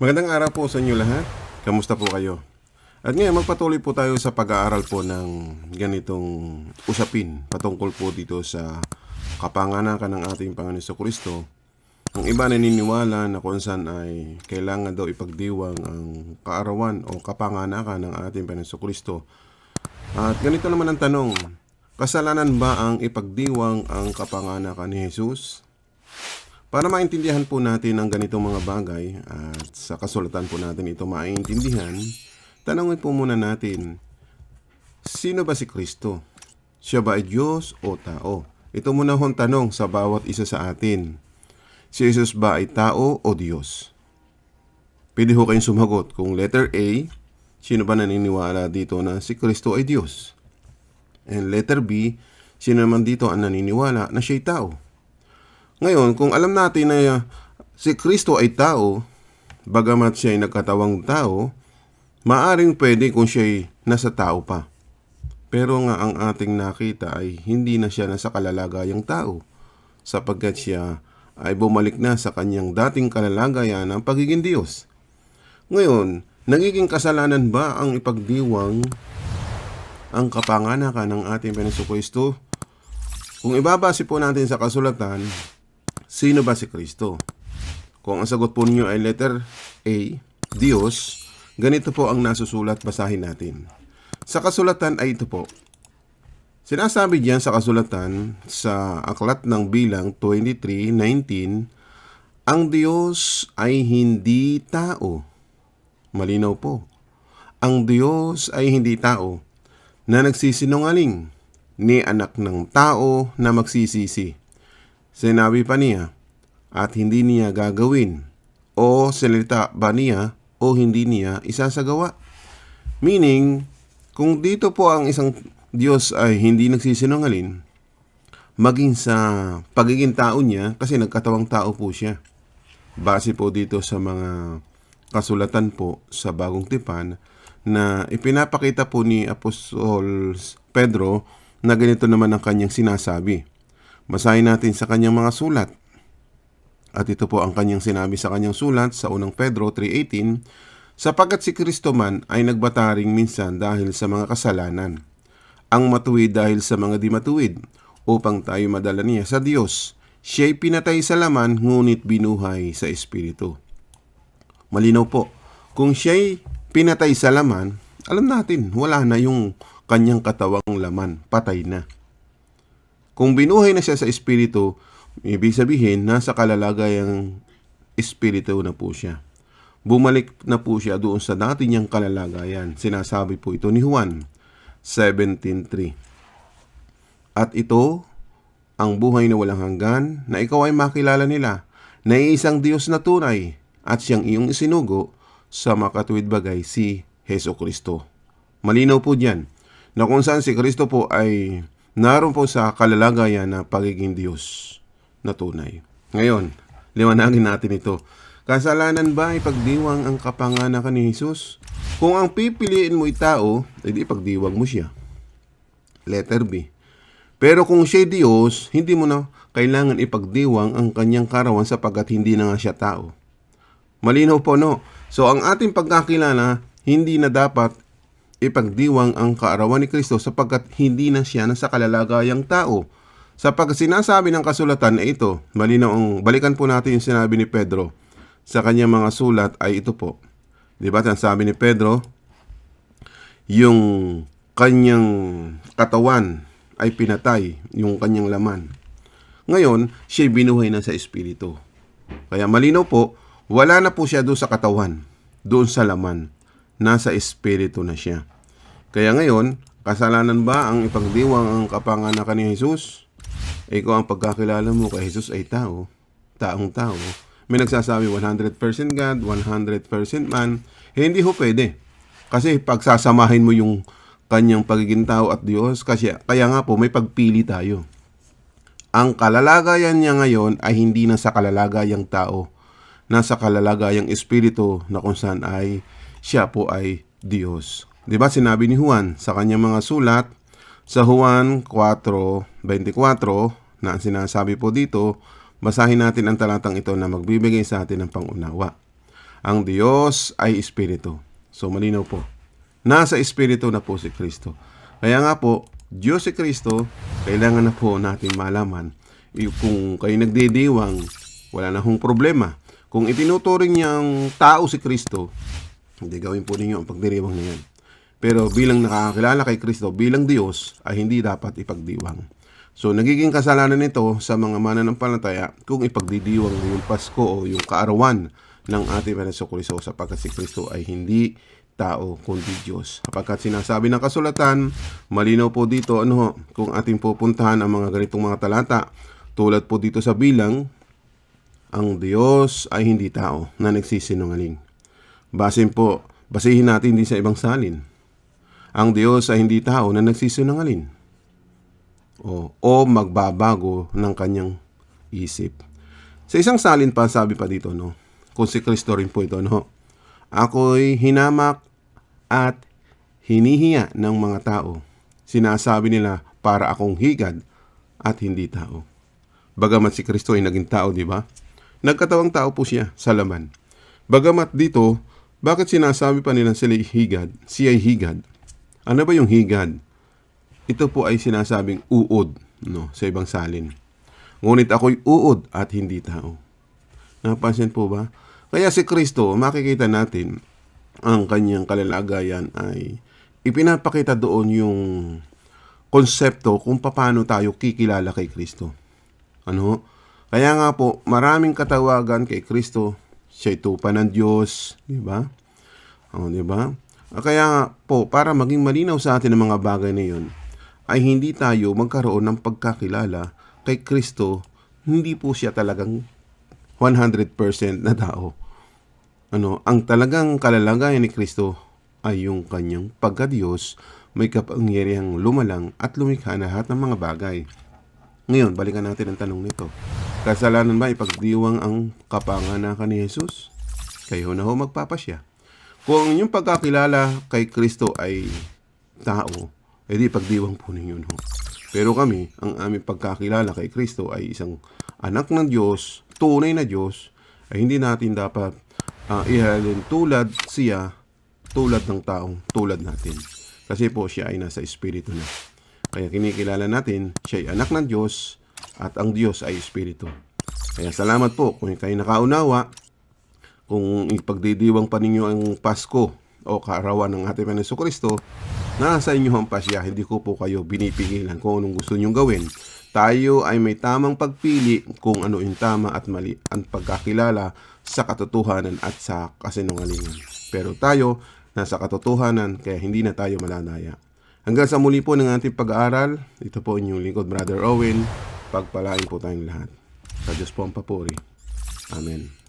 Magandang araw po sa inyo lahat. Kamusta po kayo? At ngayon, magpatuloy po tayo sa pag-aaral po ng ganitong usapin patungkol po dito sa kapanganakan ng ating Panginoon sa Kristo. Ang iba naniniwala na kung saan ay kailangan daw ipagdiwang ang kaarawan o kapanganakan ng ating Panginoon sa Kristo. At ganito naman ang tanong, kasalanan ba ang ipagdiwang ang kapanganakan ni Jesus? Para maintindihan po natin ang ganitong mga bagay at sa kasulatan po natin ito maintindihan, tanongin po muna natin, sino ba si Kristo? Siya ba ay Diyos o tao? Ito muna hong tanong sa bawat isa sa atin. Si Jesus ba ay tao o Diyos? Pwede ho kayong sumagot. Kung letter A, sino ba naniniwala dito na si Kristo ay Diyos? And letter B, sino naman dito ang naniniwala na siya'y tao? Ngayon, kung alam natin na uh, si Kristo ay tao, bagamat siya ay nagkatawang tao, maaring pwede kung siya ay nasa tao pa. Pero nga ang ating nakita ay hindi na siya nasa kalalagayang tao, sapagkat siya ay bumalik na sa kanyang dating kalalagayan ng pagiging Diyos. Ngayon, nagiging kasalanan ba ang ipagdiwang ang kapanganakan ng ating Panginoon? Kung ibabase po natin sa kasulatan, Sino ba si Kristo? Kung ang sagot po ninyo ay letter A, Diyos, ganito po ang nasusulat, basahin natin. Sa kasulatan ay ito po. Sinasabi diyan sa kasulatan sa aklat ng bilang 23:19, ang Diyos ay hindi tao. Malinaw po. Ang Diyos ay hindi tao na nagsisinungaling ni anak ng tao na magsisisi. Sinabi pa niya at hindi niya gagawin o salita ba niya o hindi niya isasagawa. Meaning, kung dito po ang isang Diyos ay hindi nagsisinungaling, maging sa pagiging tao niya, kasi nagkatawang tao po siya. Base po dito sa mga kasulatan po sa bagong tipan na ipinapakita po ni Apostol Pedro na ganito naman ang kanyang sinasabi. Basahin natin sa kanyang mga sulat. At ito po ang kanyang sinabi sa kanyang sulat sa unang Pedro 3.18, sapagkat si Kristo man ay nagbataring minsan dahil sa mga kasalanan, ang matuwid dahil sa mga di matuwid, upang tayo madala niya sa Diyos. Siya'y pinatay sa laman, ngunit binuhay sa Espiritu. Malinaw po, kung siya'y pinatay sa laman, alam natin, wala na yung kanyang katawang laman, patay na. Kung binuhay na siya sa espiritu, ibig sabihin, nasa kalalagayang espiritu na po siya. Bumalik na po siya doon sa dati niyang kalalagayan. Sinasabi po ito ni Juan 17.3. At ito, ang buhay na walang hanggan, na ikaw ay makilala nila, na isang Diyos na tunay, at siyang iyong isinugo sa makatuwid bagay si Heso Kristo. Malinaw po diyan na kung saan si Kristo po ay naroon po sa kalalagayan na pagiging Diyos na tunay. Ngayon, liwanagin natin ito. Kasalanan ba ipagdiwang ang kapanganakan ni Jesus? Kung ang pipiliin mo ay tao, edi ipagdiwang mo siya. Letter B. Pero kung siya Diyos, hindi mo na kailangan ipagdiwang ang kanyang karawan sapagkat hindi na nga siya tao. Malinaw po no? So ang ating pagkakilala, hindi na dapat ipagdiwang ang kaarawan ni Kristo sapagkat hindi na siya nasa kalalagayang tao. Sapagkat sinasabi ng kasulatan na ito, malinaw ang balikan po natin yung sinabi ni Pedro sa kanyang mga sulat ay ito po. Di ba? Sabi ni Pedro, yung kanyang katawan ay pinatay, yung kanyang laman. Ngayon, siya binuhay na sa espiritu. Kaya malinaw po, wala na po siya doon sa katawan, doon sa laman nasa espiritu na siya. Kaya ngayon, kasalanan ba ang ipagdiwang ang kapanganakan ni Jesus? Ikaw ang pagkakilala mo kay Jesus ay tao, taong tao. May nagsasabi 100% God, 100% man. Eh, hindi ho pwede. Kasi pagsasamahin mo yung kanyang pagiging tao at Diyos, kasi kaya nga po may pagpili tayo. Ang kalalagayan niya ngayon ay hindi na sa kalalagayang tao, nasa kalalagayang espiritu na kung saan ay siya po ay Diyos. 'Di ba sinabi ni Juan sa kanyang mga sulat sa Juan 4:24 na ang sinasabi po dito, basahin natin ang talatang ito na magbibigay sa atin ng pangunawa. Ang Diyos ay Espiritu. So malinaw po. Nasa Espiritu na po si Kristo. Kaya nga po, Diyos si Kristo, kailangan na po natin malaman kung kayo nagdidiwang, wala na hong problema. Kung itinuturing niyang tao si Kristo, hindi gawin po ninyo ang pagdiriwang na yan. Pero bilang nakakakilala kay Kristo, bilang Diyos, ay hindi dapat ipagdiwang. So, nagiging kasalanan nito sa mga mananampalataya kung ipagdidiwang yung Pasko o yung kaarawan ng ating Panginoon Kristo sapagkat si Kristo ay hindi tao kundi Diyos. Kapagkat sinasabi ng kasulatan, malinaw po dito ano ho, kung ating pupuntahan ang mga ganitong mga talata, tulad po dito sa bilang, ang Diyos ay hindi tao na nagsisinungaling. Basin po, basihin natin din sa ibang salin. Ang Diyos ay hindi tao na nagsisinungaling. O, o magbabago ng kanyang isip. Sa isang salin pa, sabi pa dito, no? Kung si Kristo rin po ito, no? Ako'y hinamak at hinihiya ng mga tao. Sinasabi nila para akong higad at hindi tao. Bagamat si Kristo ay naging tao, di ba? Nagkatawang tao po siya sa laman. Bagamat dito, bakit sinasabi pa nila sila higad? Siya higad. Ano ba yung higad? Ito po ay sinasabing uod no, sa ibang salin. Ngunit ako'y uod at hindi tao. Napansin po ba? Kaya si Kristo, makikita natin ang kanyang kalalagayan ay ipinapakita doon yung konsepto kung paano tayo kikilala kay Kristo. Ano? Kaya nga po, maraming katawagan kay Kristo. Siya'y tupa ng Diyos, di ba? O, di ba? Kaya nga po, para maging malinaw sa atin ang mga bagay na yun, ay hindi tayo magkaroon ng pagkakilala kay Kristo, hindi po siya talagang 100% na tao. Ano, ang talagang kalalagayan ni Kristo ay yung kanyang pagka-Diyos, may kapangyarihang lumalang at lumikha na lahat ng mga bagay. Ngayon, balikan natin ang tanong nito. Kasalanan ba ipagdiwang ang kapanganakan ni Jesus? Kayo na ho magpapasya. Kung inyong pagkakilala kay Kristo ay tao, edi pagdiwang po ninyo no. Pero kami, ang aming pagkakilala kay Kristo ay isang anak ng Diyos, tunay na Diyos, ay hindi natin dapat uh, ihalin tulad siya, tulad ng taong tulad natin. Kasi po siya ay nasa Espiritu na. Kaya kinikilala natin, siya ay anak ng Diyos at ang Diyos ay Espiritu. Kaya salamat po kung kayo nakaunawa, kung ipagdidiwang pa ninyo ang Pasko o kaarawan ng ating Panginoon Kristo, nasa inyo ang pasya, hindi ko po kayo binipigilan kung anong gusto nyong gawin. Tayo ay may tamang pagpili kung ano yung tama at mali ang pagkakilala sa katotohanan at sa kasinungalingan. Pero tayo, nasa katotohanan, kaya hindi na tayo malalaya. Hanggang sa muli po ng ating pag-aaral, ito po inyong lingkod, Brother Owen. Pagpalain po tayong lahat. Sa Diyos po ang papuri. Amen.